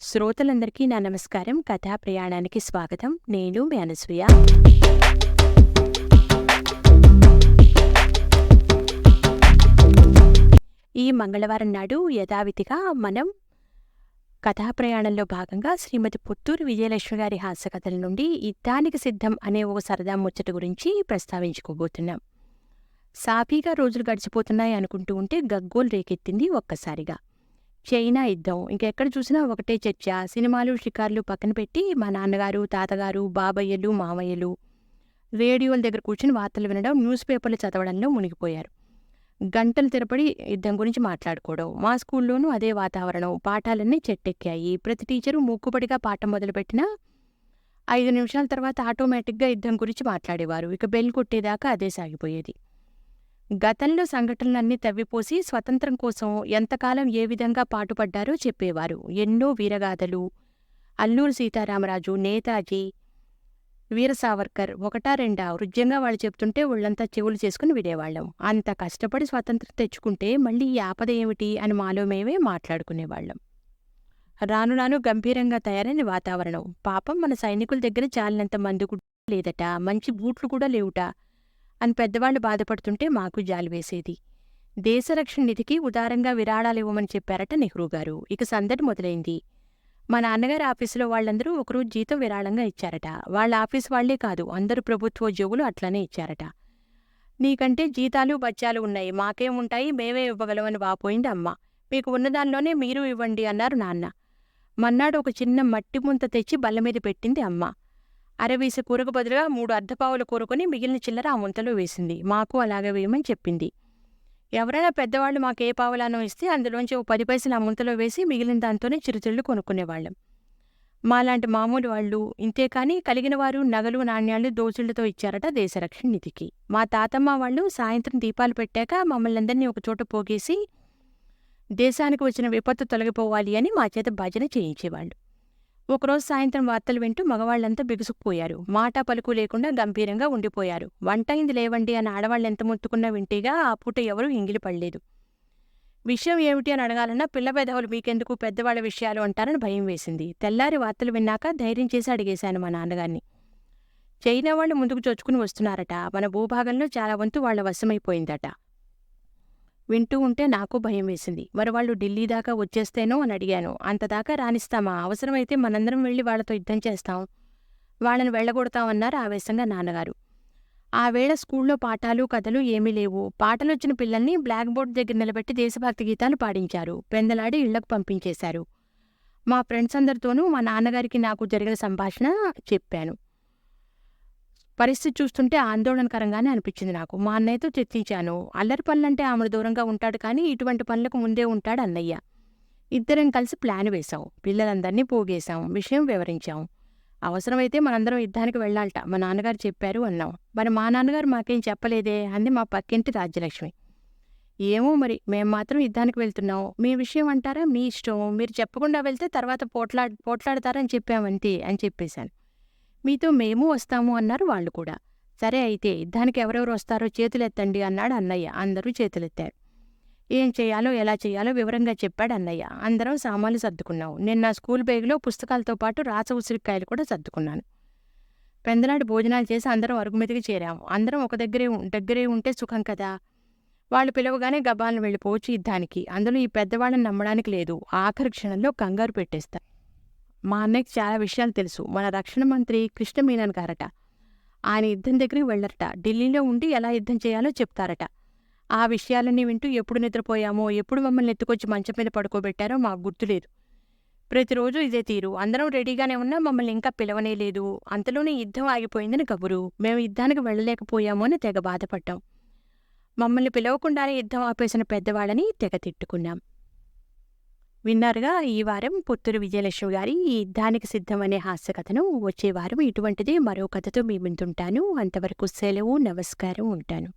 శ్రోతలందరికీ నా నమస్కారం. కథా ప్రయాణానికి స్వాగతం. నేను మీ అనసూయ. ఈ మంగళవారం నాడు యథావిధిగా మనం కథా ప్రయాణంలో భాగంగా శ్రీమతి పుత్తూరు విజయలక్ష్మి గారి హాస్యకథల నుండి యుద్ధానికి సిద్ధం అనే ఓ సరదా ముచ్చట గురించి ప్రస్తావించుకోబోతున్నాం. సాఫీగా రోజులు గడిచిపోతున్నాయి అనుకుంటూ ఉంటే గగ్గోలు రేకెత్తింది ఒక్కసారిగా. చైనా యుద్ధం. ఇంకెక్కడ చూసినా ఒకటే చర్చ. సినిమాలు షికార్లు పక్కన పెట్టి మా నాన్నగారు తాతగారు బాబయ్యలు మామయ్యలు రేడియోల దగ్గర కూర్చుని వార్తలు వినడం న్యూస్ పేపర్లు చదవడంలో మునిగిపోయారు. గంటలు తిరపడి యుద్ధం గురించి మాట్లాడుకోవడం. మా స్కూల్లోనూ అదే వాతావరణం. పాఠాలన్నీ చెట్టెక్కాయి. ప్రతి టీచరు మూక్కుపడిగా పాఠం మొదలుపెట్టినా ఐదు నిమిషాల తర్వాత ఆటోమేటిక్గా యుద్ధం గురించి మాట్లాడేవారు. ఇక బెల్ కొట్టేదాకా అదే సాగిపోయేది. గతంలో సంఘటనలన్నీ తవ్విపోసి స్వతంత్రం కోసం ఎంతకాలం ఏ విధంగా పాటుపడ్డారో చెప్పేవారు. ఎన్నో వీరగాథలు. అల్లూరు సీతారామరాజు నేతాజీ వీర సావర్కర్ ఒకటా రెండా? వృద్యంగా వాళ్ళు చెప్తుంటే ఒళ్ళంతా చెవులు చేసుకుని వినేవాళ్ళం. అంత కష్టపడి స్వతంత్రం తెచ్చుకుంటే మళ్ళీ ఈ ఆపద ఏమిటి అని మాలో మేమే మాట్లాడుకునేవాళ్ళం. రాను రాను గంభీరంగా తయారైన వాతావరణం. పాపం మన సైనికుల దగ్గర చాలినంత మందు లేదట. మంచి బూట్లు కూడా లేవుట. అని పెద్దవాళ్ళు బాధపడుతుంటే మాకు జాలి వేసేది. దేశరక్షణ నిధికి ఉదారంగా విరాళాలు ఇవ్వమని చెప్పారట నెహ్రూ గారు. ఇక సందడి మొదలైంది. మా నాన్నగారి ఆఫీసులో వాళ్ళందరూ ఒకరు జీతం విరాళంగా ఇచ్చారట. వాళ్ళ ఆఫీస్ వాళ్ళే కాదు అందరు ప్రభుత్వోద్యోగులు అట్లనే ఇచ్చారట. నీకంటే జీతాలు బచ్చాలు ఉన్నాయి. మాకేం ఉంటాయి? మేమే ఇవ్వగలమని వాపోయింది అమ్మ. మీకు ఉన్నదానిలోనే మీరు ఇవ్వండి అన్నారు నాన్న. మన్నాడు ఒక చిన్న మట్టి ముంత తెచ్చి బల్ల మీద పెట్టింది అమ్మ. అరవీస కూరకు బదులుగా మూడు అర్ధపావులు కూరుకొని మిగిలిన చిల్లర ఆ ముంతలో వేసింది. మాకు అలాగే వేయమని చెప్పింది. ఎవరైనా పెద్దవాళ్ళు మాకు ఏ పావులానో ఇస్తే అందులోంచి ఓ పది పైసలు ఆ ముంతలో వేసి మిగిలిన దాంతోనే చిరుతిళ్ళు కొనుక్కునేవాళ్ళం. మాలాంటి మామూలు వాళ్ళు ఇంతే కానీ కలిగిన వారు నగలు నాణ్యాలు దోచుళ్ళతో ఇచ్చారట దేశరక్షణ నిధికి. మా తాతమ్మ వాళ్ళు సాయంత్రం దీపాలు పెట్టాక మమ్మల్ని అందరినీ ఒకచోట పోగేసి దేశానికి వచ్చిన విపత్తు తొలగిపోవాలి అని మా చేత భజన చేయించేవాళ్ళు. ఒకరోజు సాయంత్రం వార్తలు వింటూ మగవాళ్ళంతా బిగుసుకుపోయారు. మాట పలుకు లేకుండా గంభీరంగా ఉండిపోయారు. వంటైంది లేవండి అని ఆడవాళ్ళు ఎంత ముత్తుకున్నా వింటేగా ఆ పూట ఎవరూ ఇంగిలి పడలేదు. విషయం ఏమిటి అని అడగాలన్నా పిల్ల పెదవులు మీకెందుకు పెద్దవాళ్ళ విషయాలు అంటారని భయం వేసింది. తెల్లారి వార్తలు విన్నాక ధైర్యం చేసి అడిగేశాను మా నాన్నగారిని. చైనా వాళ్ళు ముందుకు చొచ్చుకుని వస్తున్నారట. మన భూభాగంలో చాలా వంతు వాళ్ళ వశమైపోయిందట. వింటూ ఉంటే నాకు భయం వేసింది. మరి వాళ్ళు ఢిల్లీ దాకా వచ్చేస్తేనో అని అడిగాను. అంతదాకా రాణిస్తామా అవసరమైతే మనందరం వెళ్ళి వాళ్ళతో యుద్ధం చేస్తాం. వాళ్ళని వెళ్ళగొడతామన్నారు ఆవేశంగా నాన్నగారు. ఆ వేళ స్కూల్లో పాఠాలు కథలు ఏమీ లేవు. పాటలొచ్చిన పిల్లల్ని బ్లాక్ బోర్డ్ దగ్గర నిలబెట్టి దేశభక్తి గీతాలు పాడించారు. పెందలాడి ఇళ్ళకు పంపించేశారు. మా ఫ్రెండ్స్ అందరితోనూ మా నాన్నగారికి నాకు జరిగిన సంభాషణ చెప్పాను. పరిస్థితి చూస్తుంటే ఆందోళనకరంగానే అనిపించింది నాకు. మా అన్నయ్యతో చర్చించాను అల్లరి పనులంటే ఆమె దూరంగా ఉంటాడు కానీ ఇటువంటి పనులకు ముందే ఉంటాడు అన్నయ్య. ఇద్దరం కలిసి ప్లాన్ వేశాం. పిల్లలందరినీ పోగేశాం. విషయం వివరించాం. అవసరమైతే మనందరం యుద్ధానికి వెళ్ళాలట. మా నాన్నగారు చెప్పారు అన్నాం. మరి మా నాన్నగారు మాకేం చెప్పలేదే? అంది మా పక్కింటి రాజ్యలక్ష్మి. ఏమో మరి మేం మాత్రం యుద్ధానికి వెళ్తున్నాం. మీ విషయం అంటారా? మీ ఇష్టం. మీరు చెప్పకుండా వెళ్తే తర్వాత పోట్లా పోట్లాడతారని చెప్పామంతే అని చెప్పేశాను. మీతో మేము వస్తాము అన్నారు వాళ్ళు కూడా. సరే అయితే యుద్ధానికి ఎవరెవరు వస్తారో చేతులెత్తండి అన్నాడు అన్నయ్య. అందరూ చేతులెత్తారు. ఏం చేయాలో ఎలా చేయాలో వివరంగా చెప్పాడు అన్నయ్య. అందరం సామాన్లు సర్దుకున్నాం నేను నా స్కూల్ బ్యాగ్లో పుస్తకాలతో పాటు రాస ఉసిరికాయలు కూడా సర్దుకున్నాను. పెందనాడు భోజనాలు చేసి అందరం అరుగు చేరాము. అందరం ఒక దగ్గరే దగ్గరే ఉంటే సుఖం కదా? వాళ్ళు పిలవగానే గబాలను వెళ్ళిపోవచ్చు యుద్ధానికి. అందులో ఈ పెద్దవాళ్ళని నమ్మడానికి లేదు. ఆఖరి క్షణంలో కంగారు పెట్టేస్తారు మా అన్నయ్యకి చాలా విషయాలు తెలుసు. మన రక్షణ మంత్రి కృష్ణమీనన్ గారట. ఆయన యుద్ధం దగ్గరికి వెళ్ళరట. ఢిల్లీలో ఉండి ఎలా యుద్ధం చేయాలో చెప్తారట. ఆ విషయాలన్నీ వింటూ ఎప్పుడు నిద్రపోయామో ఎప్పుడు మమ్మల్ని ఎత్తుకొచ్చి మంచం మీద పడుకోబెట్టారో మాకు గుర్తులేదు. ప్రతిరోజు ఇదే తీరు. అందరం రెడీగానే ఉన్నా మమ్మల్ని ఇంకా పిలవనేలేదు. అంతలోనే యుద్ధం ఆగిపోయిందని కబురు మేము యుద్ధానికి వెళ్ళలేకపోయామో అని తెగ బాధపడ్డాం. మమ్మల్ని పిలవకుండానే యుద్ధం ఆపేసిన పెద్దవాళ్ళని తెగ తిట్టుకున్నాం. విన్నారుగా ఈ వారం పుత్తూరు విజయలక్ష్మి గారి ఈ యుద్ధానికి సిద్ధమనే హాస్య కథను వచ్చే వారం ఇటువంటిది మరో కథతో మీ ముందుంటాను. అంతవరకు సెలవు నమస్కారం ఉంటాను.